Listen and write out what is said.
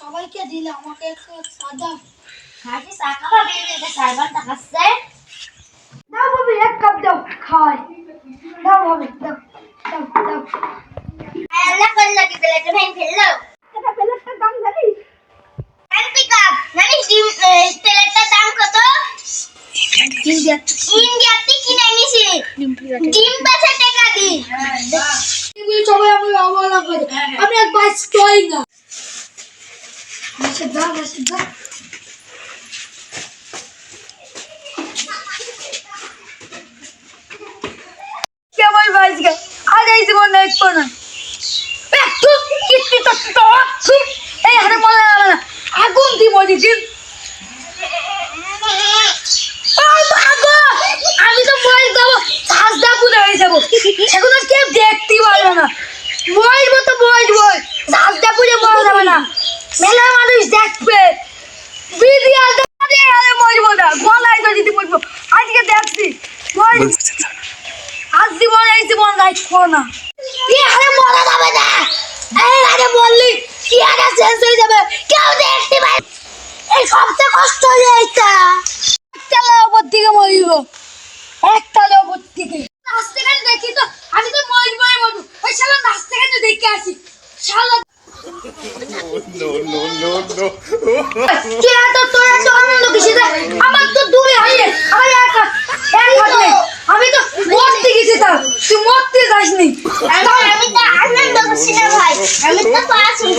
সবাইকে দিলে আমাকে একটু সাদা খাসি চা খাবা বেরিয়ে সার্ভারটা খাচ্ছে ইন্ডিয়াতে কিনে নিছি। ডিম পাশে টাকা দি এগুলি সবাই আমাকে অবহেলা করে। আমি এক খাই না। কেমন আর এই জীবন দেখব না। তো তো, এই হাতে হবে আগুন দিব দিদিন আমি তো মরে যাব সাজদা পুজো হয়ে যাব সেগুলো কেউ দেখতে পারবে না মরবো তো মরবো সাজদা পুজো মরা যাবে না মেলা মানুষ দেখবে ভিডিও দেখে আরে মরবো না গলায় তো দিতে মরবো আজকে দেখছি মরবো আজ জীবন এই জীবন রাখব না। কি মরা যাবে না? এই বললি কি আরে শেষ হয়ে যাবে? কেউ দেখতে পারে এই সবচেয়ে কষ্ট হয়ে এইটা। একটা ওপর দিকে মরিব। একটা ওপর দিকে রাস্তাখানে দেখি তো আমি তো মরবই মরবো। ওই শালা রাস্তাখানে দেখে আসি। শালা no, হাত এক হাত নেই আমি তো মরতে গেছি তার মরতে যাসনি। আমি তো আনন্দ করছি না ভাই। আমি তো দিয়ে